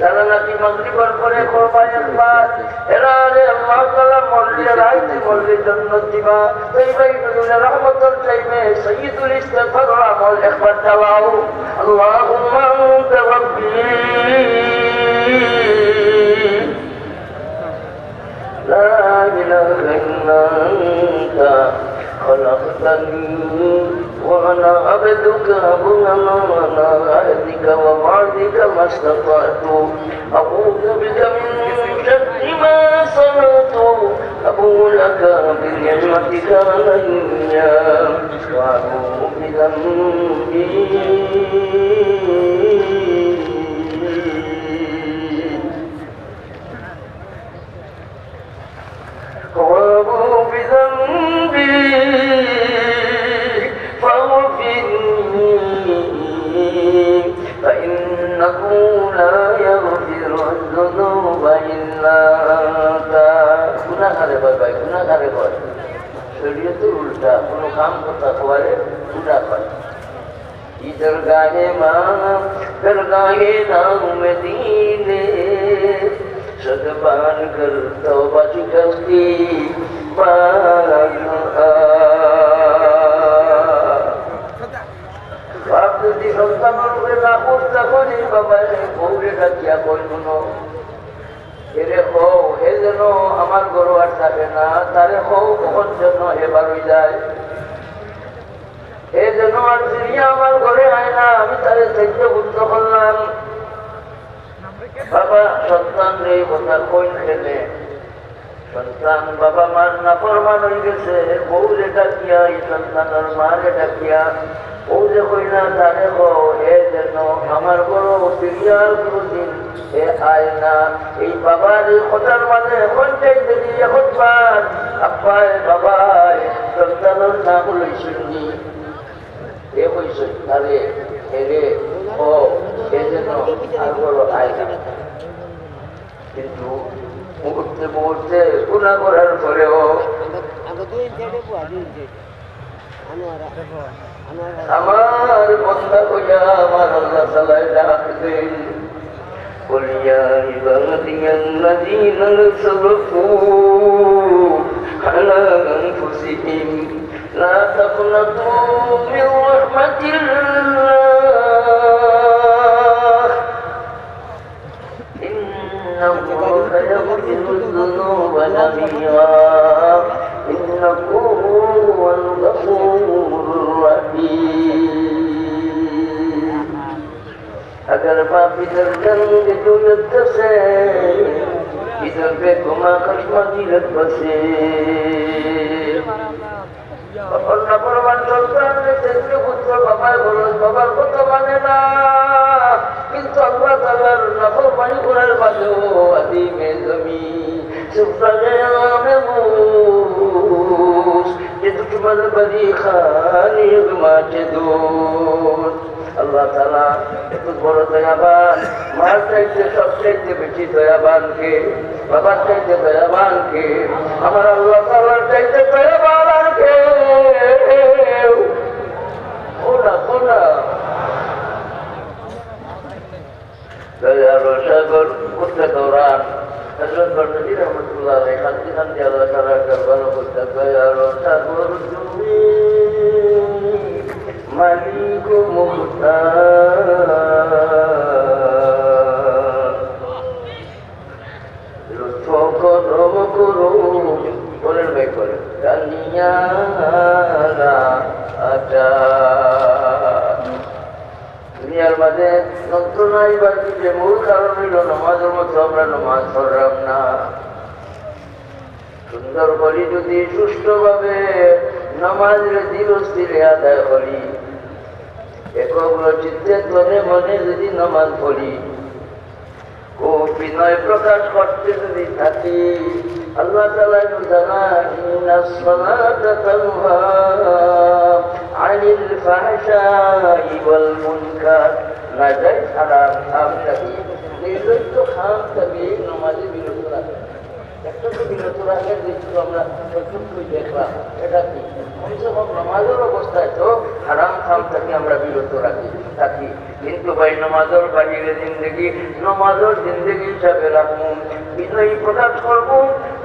যারা নাকি মাগরিবার পরে কোরবান একবার এরা রে আল্লাহ তাআলা মরলে রাইতে মরলে জান্নাত দিবা এই বাইতুল রহমতের চাইবে সাইয়্যিদুল ইস্তিগফার আমল একবার চালাও আল্লাহুম্মা আনতা রাব্বি لا إله إلا أنت خلقتني وأنا عبدك أبونا وأنا عهدك ووعدك ما استطعت. أعوذ بك من شر ما صنعت أبو لك بنعمتك علي وأبو بذنبي. গুণাগারে করে। শরীয়তের উল্টা কোনো কাম কথা করে পূজা করে। ইদর গাহে মা দর গাহে নাম দিনে সদবান কর, তওবা চুকতি পারান বাপ সন্তান করে না করতে বাবা বউরে ডাকিয়া কই কোনো এরে হও, হে যেন আমার গরু আর থাকে না, তারে হও কখন যেন হে বারুই যায়। হে যেন আর চিনিয়া আমার ঘরে আয় না, আমি তারে সহ্য বুদ্ধ করলাম। বাবা, সন্তান রে কথা কই খেলে সন্তান বাবা মার না ফরমান হয়ে গেছে। বউ রে ডাকিয়া, এই সন্তানের মা রে ডাকিয়া বউ যে কই না তারে হো যেন আমার বড় সিরিয়াল কোনদিন এ আয় না। এই বাবার কথার মানে চাইতে এখন পান, আব্বাই, বাবাই, সন্তানের নাম লইছিনি এ কইছে তারে হেরে ও, এ যেন আর কিন্তু মুহূর্তে মুহূর্তে গুণা করার পরেও আমার বন্ধা কইয়া আমার আল্লাহ তালায় ডাকবেন বলিয়া ইবাদিয়াল্লাযীনা সারফু আলা আনফুসিহিম, লা তাকনাতু মিন রাহমাতিল্লাহ। Sırtın güdüyüp kısı Gidin ve kuma kaçma girip bası Babanla kurban çoktan ve sesli kutlu babay bulun babar kutu banena কিন্তু আল্লাহ তালার নফর পানি করার বাজো আদি মে জমি সুফরাজে আমে মুস যে দুটো বাজার বাজি খানি মাঝে দোষ আল্লাহ তালা এত বড় দয়াবান, মার চাইতে সব চাইতে বেশি দয়াবান কে? বাবার চাইতে দয়াবান আমার আল্লাহ তালার চাইতে দয়াবান আর কে? ওরা ওরা। দয়ার সাগর করতে দৌড়ান হজরত বর্ণজি রহমতুল্লাহ খান্তি খান্তি আল্লাহ তালা দয়ার সাগর তুমি মালিক মুক্তার লুৎফ করম করু বলেন ভাই করেন কানিয়া দুনিয়ার মাঝে যন্ত্রণাই বাড়িতে মূল কারণ হইল নমাজের মতো আমরা নমাজ পড়লাম না সুন্দর করি যদি সুষ্ঠুভাবে নমাজের দিল স্থিরে আদায় করি একগ্র চিত্তে মনে যদি নমাজ পড়ি ও বিনয় প্রকাশ করতে যদি থাকি, আল্লাহ তালা আনিল ফাহশাই ওয়াল মুনকার। না যাই হারাম খাম থাকি নির্লজ্জ খাম থাকি নমাজে নামাজের অবস্থায় তো হারাম খাম আমরা বিরত থাকি। কিন্তু ভাই জিন্দগি, নমাজের জিন্দগি হিসাবে রাখুন, বিনয়ী প্রকাশ করব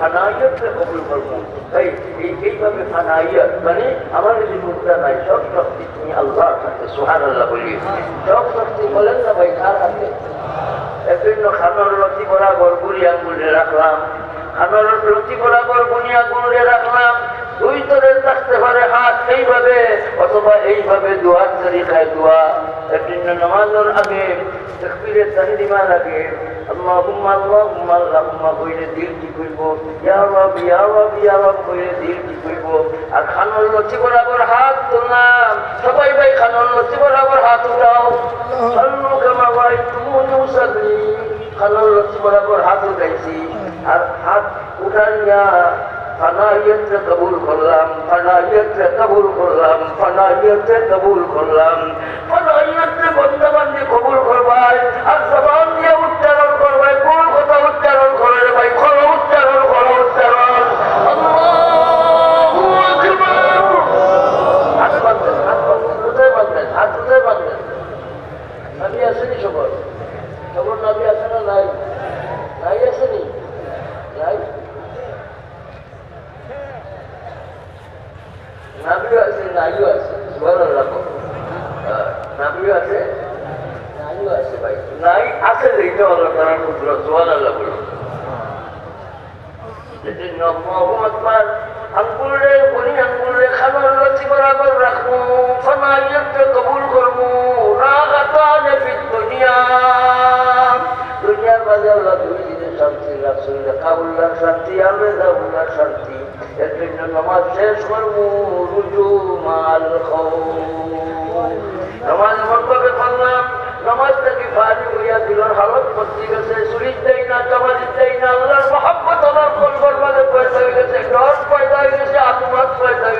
ফানাইয়তকে কবুল করব তাই এই এইভাবে ফানাইয়ত মানে আমার সব শক্তি তুমি আল্লাহর হাতে সুহান সব শক্তি বলেন না ভাই, কার হাতে? এর জন্য খানোর রতি বরাবর বুড়ি আঙ্গুলে রাখলাম। খানোর রতি বরাবর বুড়ি আঙ্গুলে রাখলাম। দুই তরে থাকতে পারে হাত এইভাবে, অথবা এইভাবে দোয়ার তরিকায় দোয়া। এর জন্য নামাজের আগে, তকবীরের তাহরিমা লাগে اللهم اللهم اللهم কইলে দিল ঠিক হইব ইয়া রব ইয়া রব ইয়া রব কইলে দিল ঠিক হইব আর খানোর লতি বরাবর হাত তুললাম সবাই ভাই খানোর লতি বরাবর হাত উঠাও সাল্লু কামা রাআইতুমুনি উসাল্লি খানোর লতি বরাবর হাত উঠাইছি আর হাত উঠাইয়া ফানাইয়তে কবুল করলাম ফানাইয়তে কবুল করলাম ফানাইয়তে কবুল করলাম ফানাইয়তে বন্দাবান্দি কবুল করবাই আর জবান দিয়ে উচ্চারণ করবাই কোন কথা উচ্চারণ করে ভাই করো উচ্চারণ করো উচ্চারণ আল্লাহু আকবার হাত বাঁধবেন হাত বাঁধবেন কোথায় বাঁধবেন হাত কোথায় বাঁধবেন নাবি আসেনি সবর সবর নাবি আসে না নাই নাই আসেনি নাই নাবিও আছে নাইও আছে সুবহানাল্লাহ রাখো নাবিও আছে নাইও আছে ভাই নাই আছে এইটা আল্লাহ তাআলার পুত্র সুবহানাল্লাহ বলো যেদিন আল্লাহু আকবার আঙ্গুলে বনি আঙ্গুলে খাবার লতি বরাবর রাখব ফনাইয়ত কবুল করব রাগাতান ফি দুনিয়া দুনিয়ার মাঝে আল্লাহ শরীর দেয় না জমা দিতেই না আল্লাহর মহাব্বত আমার কলবর মাঝে পয়সা হয়ে গেছে ডর পয়দা হয়ে গেছে আত্মাত পয়দা হয়ে গেছে আল্লাহ তালার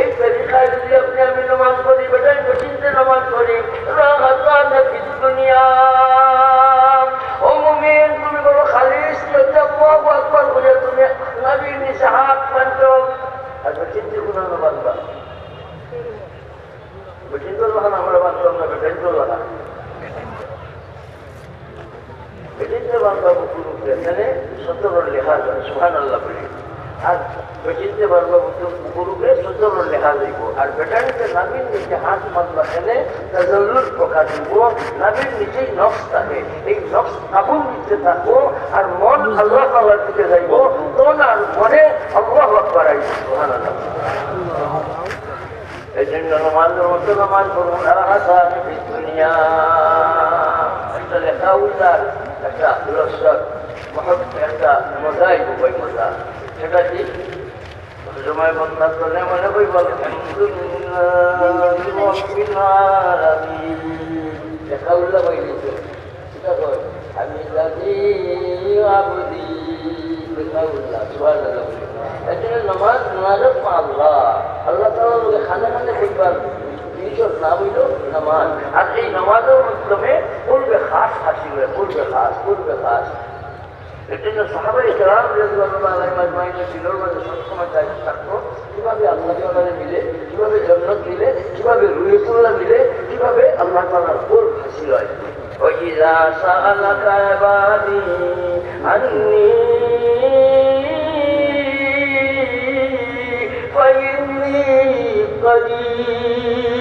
এই তরিকায় যদি আমি নামাজ পড়ি বেটাই বসিতে নামাজ ফি দুনিয়া ও মুমিন তুমি বলো খালিস আল্লাহু আকবার বলে তুমি নবীর নিচে হাত বাঁধো আর বসিতে কোনো না বাঁধবা বসিতে লাগান আমরা বাঁধলাম না বেটাই তো লাগান বেটিতে বাংলা বুকুর এখানে সতেরোর লেখা যায় সুহান আল্লাহ বলি আর বেটিতে বাংলা বুকুর উপরে সতেরোর লেখা দিব আর বেটারিতে নাবির নিচে হাত বাংলা এনে তাজল্লুর প্রকাশ দিব নাবির নিচেই নকশ থাকে। এই নকশ কাবুল নিচে থাকব আর মন আল্লাহ তাল্লার দিকে যাইব তখন আর মনে আল্লাহ আল্লাহ এই জন্য নামাজের মতো নামাজ আহাসান দুনিয়া। একটা লেখা উল্লার একটা মহৎ একটা মজাই বই মজা সেটা কি? সময় বন্ধা করলে মনে কর আমি লাজি আবদি সুহান আল্লাহ বলি এজন্য নামাজ নামাজত আল্লাহ আল্লাহ তালা লোকে খানে খানে দেখবার জিনিসের নাম হইল নামাজ। আর এই নামাজের মাধ্যমে পূর্বে খাস হাসিল পূর্বে খাস পূর্বে খাস। এর জন্য সাহাবাই কেরাম রেজুল্লাহ দিলের মধ্যে সবসময় দায়িত্ব থাকতো কিভাবে আল্লাহ তালারে মিলে কিভাবে জন্নত মিলে কিভাবে রুহিতুল্লাহ মিলে কিভাবে আল্লাহ তালার কোর হাসিল হয় وإذا سألك عبادي عني فإني قريب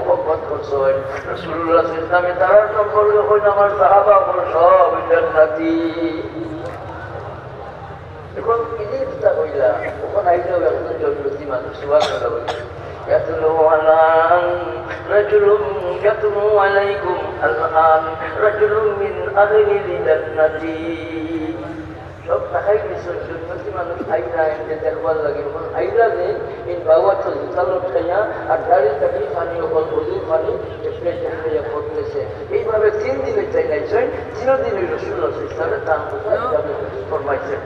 মোহাম্মত করছেন রসুল্লাহ ইসলামে তারার সম্পর্কে হইল আমার সাহাবা হল সব জান্নাতি এখন কিনিটা হইলা ওখানে আইলেও একজন জন্মতি মানুষ সুবাহ يتلو الآن رجل يتلو عليكم الآن رجل من أهل الجنة সব টাকাই দিয়েছেন জন্মতি মানুষ আইরা এনে দেখবার লাগে। এখন আইরা যে, এই বাবা তো জুতালো খাইয়া আর দাঁড়িয়ে থাকি পানি ওপর বধুর পানি এপ্রে টেপ্রে করতেছে। এইভাবে তিন দিনের জায়গায় দিনে রসুল ইসলামে তার কথা ফরমাইছেন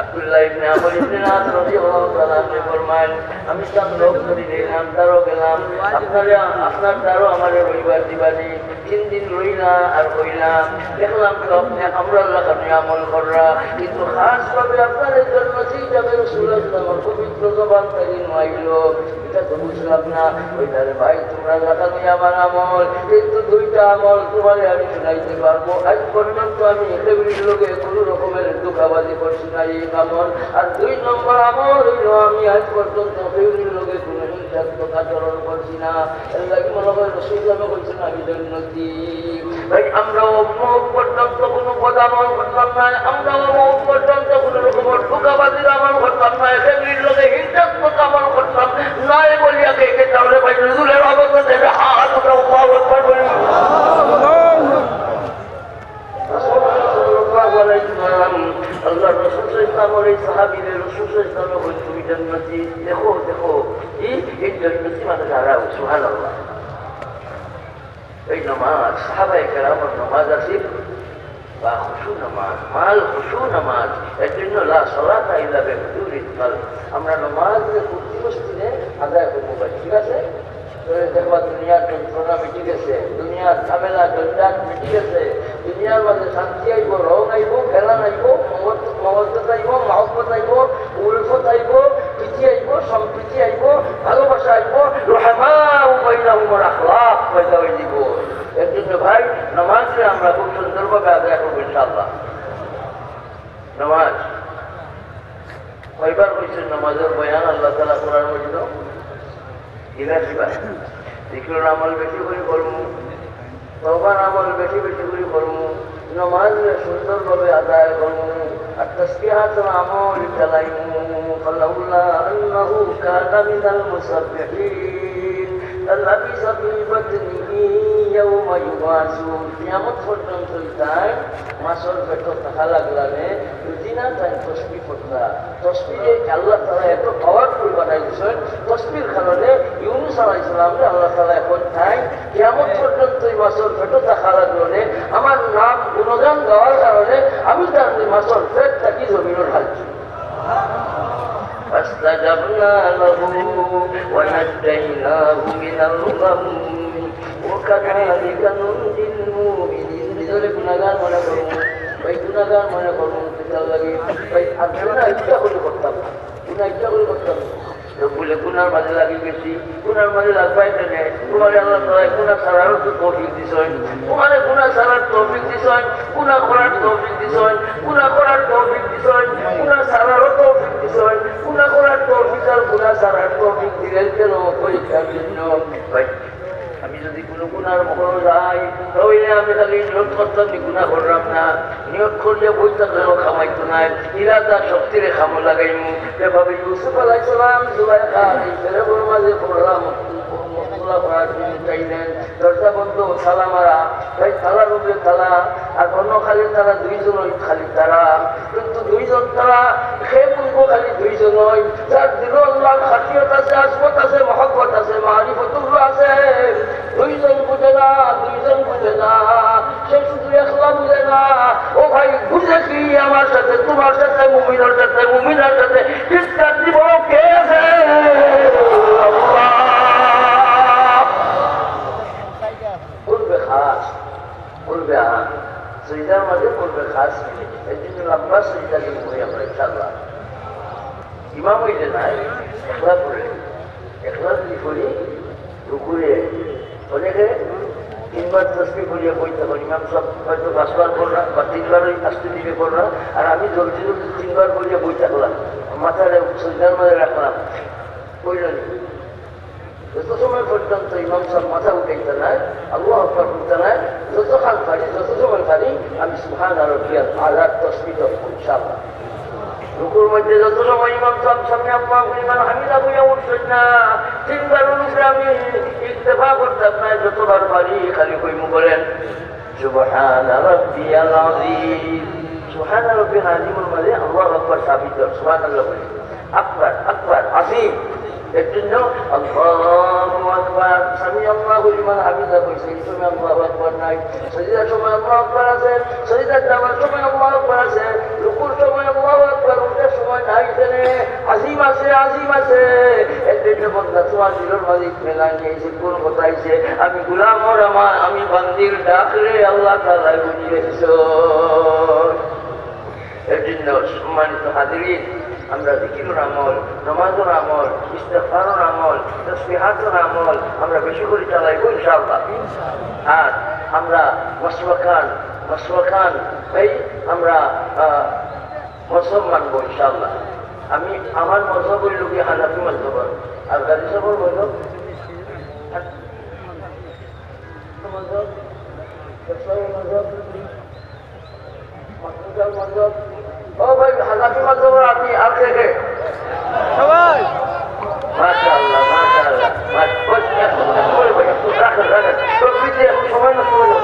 আব্দুল্লাহ ইবনে আমর ইবনে নাস রাদিয়াল্লাহু তাআলা ফরমান আমি সব লোক ধরে নিলাম তারও গেলাম, আপনারা, আপনার তারও আমার রবিবার দিবানি তিন দিন রইলা আর হইলাম দেখলাম তো আপনি, আমরা আল্লাহ আমল কররা কিন্তু খাস ভাবে আপনাদের জন্য সেই যাবে আমার পবিত্র জবান এটা তো বুঝলাম না। ওইটারে ভাই, তোমরা দেখানো আমার আমল কিন্তু দুইটা আমল তোমারে আমি শোনাইতে পারব। আজ পর্যন্ত আমি লোকে কোনো রকমের দুঃখাবাজি করছি না এই আমল আর দুই নম্বর আমল হইল আমি আজ পর্যন্ত এলেবির লোকে কোনো করছি না। আমি জন্মতি ভাই আমরা অমুক পর্যন্ত কোনো পদ আমল করতাম না আমরা অমুক পর্যন্ত কোনো রকমের ধোকাবাজির আমল করতাম না এলেবির লোকে হিংসাত্মক আমল করতাম নাই বলিয়া কে কে তাহলে ভাই নজরুলের অবস্থা দেবে হাত আমরা উপায় বলি আল্লাহ রসুল ইসলামের এই সাহাবিদের রসুল ইসলামের হই তুমি জন্মতি দেখো দেখো এই জন্মতি মানে যারা সুহান আল্লাহ এই নমাজ সাহাবাই কেরামর নমাজ আছে, বা খুশু নামাজ, মাল খুশু নামাজ এর জন্য লা সলাতা ইল্লা বিহুদুরিল কাল আমরা নামাজ কুর্তি মসজিদে আদায় করব ঠিক আছে? দেখবা দুনিয়ার যন্ত্রণা মিটি গেছে, দুনিয়ার ঝামেলা জঞ্জাট মিটি গেছে। দুনিয়ার মাঝে শান্তি আইব, রং আইব, খেলা আইব মমত্বত আইব মহব্বত আইব উলফত আইব প্রীতি আইব, সম্প্রীতি আইব, ভালোবাসা আইব রহমা উপাইনা উমর আখলাক পয়দা হয়ে দিব এর জন্য ভাই নামাজকে আমরা খুব সুন্দরভাবে আদায় করব ইনশাল্লাহ নামাজ। কয়বার হয়েছে নামাজের বয়ান? আল্লাহ তালা কোরআন মজিদ বিরাশিবার জিকির আমল বেশি করে করব তবার আমল বেশি বেশি করে করব নমাজ সুন্দরভাবে আদায় করব আর তসবিহাত আমল চালাইমু ফালাউলা আন্নাহু কানা মিনাল মুসাব্বিহিন লাবিসা ফি বাতনিহি ইয়াউমা ইউবাসুন কিয়ামত পর্যন্ত তাই মাসর পেট থাকা লাগলানে দুদিনা তাই তসবি পড়তা তসবিরে আল্লাহ তালা এত পাওয়ারফুল বানাই দিয়েছেন তসবির কারণে ইউনুস আলাহ ইসলামে আল্লাহ তালা এখন ঠাই কেমন পর্যন্ত এই মাসর পেট থাকা লাগলে আমার নাম গুণগান গাওয়ার কারণে আমি তার মাসর পেট থাকি জমিনের হালছি فاستجبنا له ونجيناه من الغم وكذلك ننجي المؤمنين بدون গুণাগান মনে করুন ওই গুণাগান মনে করুন সেটার লাগে ওই আর গুণা ইচ্ছা করে করতাম না গুণা ইচ্ছা করে করতাম বলে গুনার মাঝে লাগি গেছি গুনার মাঝে লাগবাই তেনে তোমার আল্লাহ তালা গুণা ছাড়ারও তো তৌফিক দিছেন তোমার গুণা ছাড়ার তৌফিক দিছেন গুণা করার তৌফিক দিছেন গুণা করার তৌফিক দিছেন গুণা ছাড়ারও তৌফিক দিছেন গুণা করার তৌফিক আর গুণা ছাড়ার তৌফিক দিলেন কেন পরীক্ষার জন্য ভাই আমি যদি কোনো গুণার মহল যাই তাহলে আমি খালি নিয়োগ করতাম নি গুণা করলাম না। নিয়োগ করলে বই থাকলেও খামাইতো নাই। ইরাদা শক্তিরে খামো লাগাইমু। এভাবে ইউসুফ আলাইসালাম জুলাই খান এই ছেলেগুলোর মাঝে পড়লাম। আর অন্য খালি তারা, দুইজন খালি তারা। কিন্তু দুইজন তারা সে খালি দুইজন খাসিয়ত আছে আসমত আছে, মহব্বত আছে আছে, দুইজন বুঝে না, দুইজন বুঝে না, সে শুধু একলা না। ও ভাই, বুঝে কি আমার সাথে, তোমার সাথে, মুমিনের সাথে মুমিনের সাথে চিৎকার দিব কে আছে আল্লাহ করবে খাস করবে আহান সইদার মাঝে করবে খাস এই জন্য লম্বা সইদা দিব আমরা ইনশাল্লাহ ইমাম হইলে নাই একলা করে একলা যদি করি দুপুরে অনেকে তিনবার তসবি করিয়া বই তখন ইমাম সব হয়তো পাঁচবার করলাম বা তিনবার আসতে করলাম আর আমি জলদি জলদি তিনবার করিয়া বই থাকলাম মাথায় সইদার মাঝে রাখলাম। কইলেন যত সময় পর্যন্ত ইমাম সাহেব মাথা উঠাইতে নাই, আল্লাহ আকবর উঠতে নাই যতক্ষণ পারি, যত সময় পারি, আমি সুহান আর আজাদ তসমিত ইনশাআল্লাহ। রুকুর মধ্যে যত সময় ইমাম সাহেব সামনে আল্লাহ ইমান হামিদা বইয়া উঠছেন না, তিনবার অনুসারে আমি ইত্তেফা করতাম না, যতবার পারি, খালি কইমু বলেন সুবহান রাব্বিয়াল আযীম সুবহান রাব্বিয়াল আযীমের মধ্যে আল্লাহু আকবার সাবিত সুবহানাল্লাহ বলে আকবার আকবার আসিম এর জন্য আল্লাহু আকবার আল্লাহু আল্লাহু নাই সজিদার সময় আল্লাহু আছে সজিদার যাওয়ার সময় আল্লাহু আছে রুকুর সময় আল্লাহু আকবার উঠার সময় নাই জানে আজিম আছে আজিম আছে এর জন্য মেলান নিয়েছে কোন কথা আমি গুলামর আমার, আমি বান্দির ডাকলে আল্লাহ তাআলা বুঝিয়ে এর জন্য সম্মানিত হাজিরিন আমরা জিকিরুর আমল নমাজুর আমল ইস্তেফানুর আমল তসবিহাতুর আমল আমরা বেশি করে চালাইব ইনশাআল্লাহ। আর আমরা মসওয়াকান মসওয়াকান এই আমরা মজহব মানবো ইনশাআল্লাহ। আমি আমার মজহব হইল কি হানাফি মজহব আর গাড়ি সবর মজহব। মজহব মজহব মজহব ও ভাই হাজাফি মাধ্যমে আপনি আর কে কে সবাই। মাশাআল্লাহ মাশাআল্লাহ। মাশাআল্লাহ রাখেন সময় না সময় না